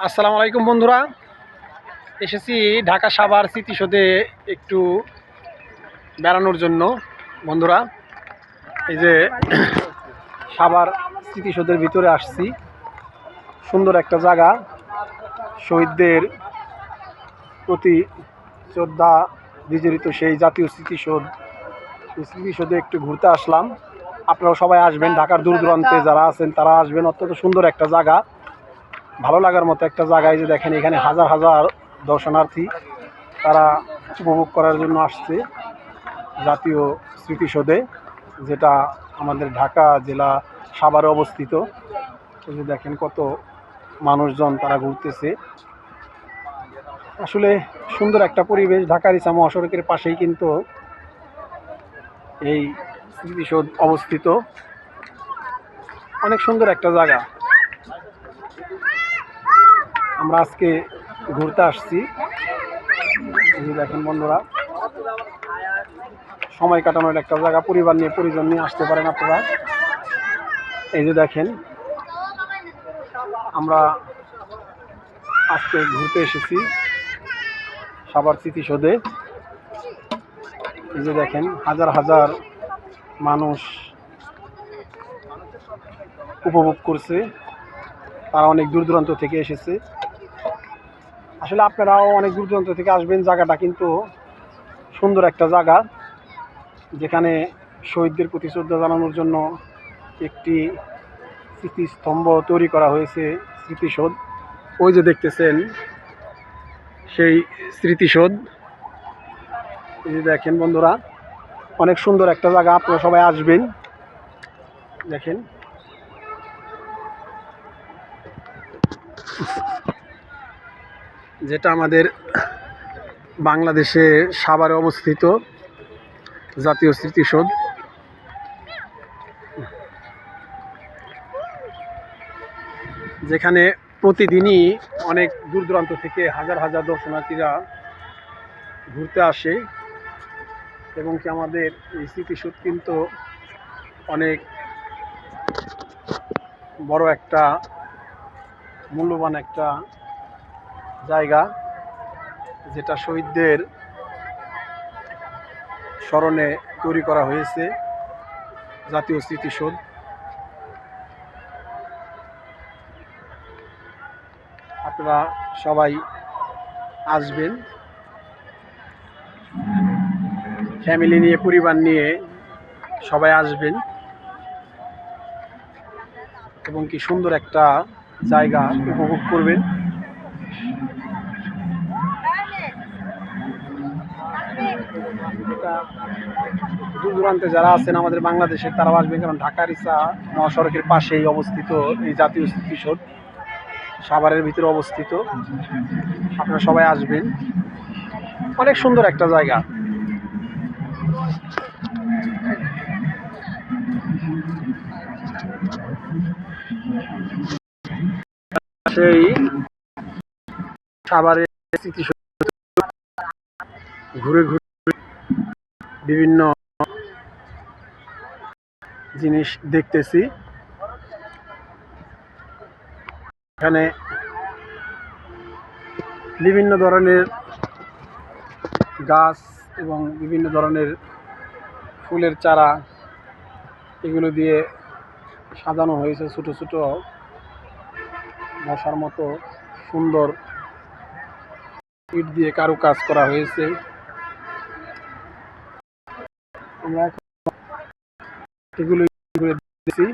আসসালামু আলাইকুম বন্ধুরা। এসেছি ঢাকা সাভার স্মৃতিসৌধে একটু বেড়ানোর জন্য। বন্ধুরা, এই যে সাভার স্মৃতিসৌধের ভিতরে আসছি। সুন্দর একটা জায়গা। শহীদদের প্রতি শ্রদ্ধা বিজড়িত সেই জাতীয় স্মৃতিসৌধ। স্মৃতিসৌধে একটু ঘুরতে আসলাম। আপনারাও সবাই আসবেন ঢাকার দূর দূরান্তে যারা আছেন তারা আসবেন। অত্যন্ত সুন্দর একটা জায়গা। ভালো লাগার মতো একটা জায়গায় যে দেখেন এখানে হাজার হাজার দর্শনার্থী তারা উপভোগ করার জন্য আসছে জাতীয় স্মৃতিসৌধে, যেটা আমাদের ঢাকা জেলা সাভারে অবস্থিত। যে দেখেন কত মানুষজন তারা ঘুরতেছে। আসলে সুন্দর একটা পরিবেশ ঢাকার ইসা মহাসড়কের পাশেই কিন্তু এই স্মৃতিসৌধ অবস্থিত। অনেক সুন্দর একটা জায়গা। আমরা আজকে ঘুরতে আসছি। দেখেন বন্ধুরা, সময় কাটানোর একটা জায়গা, পরিবার নিয়ে, পরিজন নিয়ে আসতে পারেন আপনারা। এই যে দেখেন, আমরা আজকে ঘুরতে এসেছি সাভার স্মৃতিসৌধে এই যে দেখেন, হাজার হাজার মানুষ উপভোগ করছে। তারা অনেক দূর দূরান্ত থেকে এসেছে। আসলে আপনারাও অনেক দূর দূরান্ত থেকে আসবেন জায়গাটা, কিন্তু সুন্দর একটা জায়গা, যেখানে শহীদদের প্রতি শ্রদ্ধা জানানোর জন্য একটি স্মৃতিস্তম্ভ তৈরি করা হয়েছে, স্মৃতিসৌধ। ওই যে দেখতেছেন, সেই স্মৃতিসৌধ। এই যে দেখেন বন্ধুরা, অনেক সুন্দর একটা জায়গা, আপনারা সবাই আসবেন। দেখেন। যেটা আমাদের বাংলাদেশে সাভারে অবস্থিত জাতীয় স্মৃতিসৌধ। যেখানে প্রতিদিনই অনেক দূর দূরান্ত থেকে হাজার হাজার দর্শনার্থীরা ঘুরতে আসে এবং কি আমাদের এই স্মৃতিসৌধ কিন্তু অনেক বড় একটা, মূল্যবান একটা জায়গা যেটা শহীদদের স্মরণে তৈরি করা হয়েছে, জাতীয় স্মৃতিসৌধ। আপনারা সবাই আসবেন। ফ্যামিলি নিয়ে, পরিবার নিয়ে সবাই আসবেন। এবং কি সুন্দর একটা জায়গা উপভোগ করবেন। দূর দূরান্তে যারা আছেন আমাদের বাংলাদেশের, তারাও আসবেন, কারণ ঢাকার ইসা মহাসড়কের পাশেই অবস্থিত এই জাতীয় স্মৃতিসৌধ। সাভারের ভিতরে অবস্থিত। আপনারা সবাই আসবেন। অনেক সুন্দর একটা জায়গা। সেই সাভারের স্মৃতিসৌধ। ঘুরে ঘুরে বিভিন্ন জিনিস দেখতেছি। এখানে বিভিন্ন ধরনের গাছ এবং বিভিন্ন ধরনের ফুলের চারা এগুলো দিয়ে সাজানো হয়েছে ছোট ছোট বসার মতো সুন্দর ইট দিয়ে কারুকাজ করা হয়েছে। আমরা এগুলো করে দেখছি